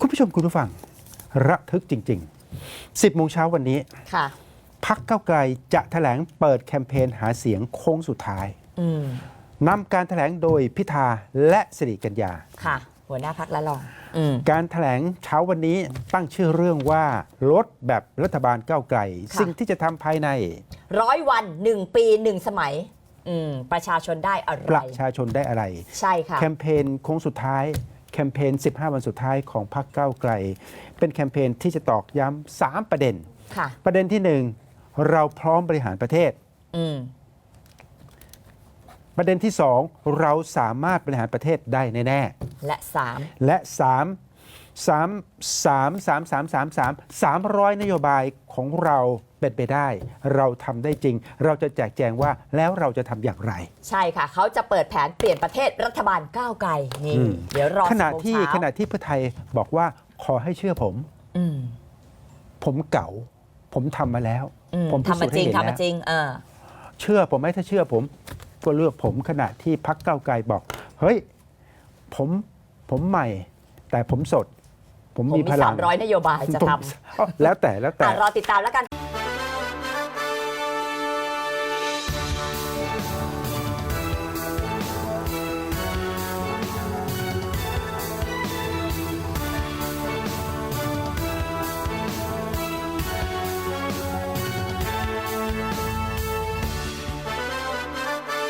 คุณผู้ชมคุณผู้ฟัง ระทึกจริง ๆ 10โมงเช้าวันนี้ค่ะ พักเก้าวไกลจะแถลงเปิดแคมเปญหาเสียงโค้งสุดท้ายอืม นำการแถลงโดยพิธาและสิริกัญญา ค่ะ หัวหน้าพักละลอง อืม การแถลงเช้าวันนี้ตั้งชื่อเรื่องว่าลดแบบรัฐบาลก้าวไกล ค่ะ สิ่งที่จะทำภายในร้อยวันหนึ่งปีหนึ่งสมัย อืม ประชาชนได้อะไรประชาชนได้อะไร ใช่ค่ะ แคมเปญโค้งสุดท้าย แคมเปญ 15 วันสุดท้ายของพรรคก้าวไกล เป็นแคมเปญที่จะตอกย้ำ3ประเด็น ค่ะ ประเด็นที่หนึ่งเราพร้อมบริหารประเทศ อืม ประเด็นที่สองเราสามารถบริหารประเทศได้แน่และสาม ๆและสาม สามสามสามสามสามสามสามร้อยนโยบายของเราเป็นไปได้ เราทำได้จริง เราจะแจกแจงว่าแล้วเราจะทำอย่างไร ใช่ค่ะ เขาจะเปิดแผนเปลี่ยนประเทศรัฐบาลก้าวไกลนี่อืม เดี๋ยวรอขณะ10โมงที่เช้าขณะที่เพื่อไทยบอกว่าขอให้เชื่อผม อืมผมเก่า ผมทำมาแล้ว อืมผมพิทำสูมาจน์จริให้งเห็นทำมาแล้วจริงเออ เชื่อผมไหมถ้าเชื่อผม ก็เลือกผมขณะที่พักเก้าวไกลบอก เฮ้ย ผมผมใหม่ แต่ผมสด ผมผมมีมีพลัง300นโยบายจะผมทแล้วแต่แล้วำแต่อะรอติดตามแล้วกัน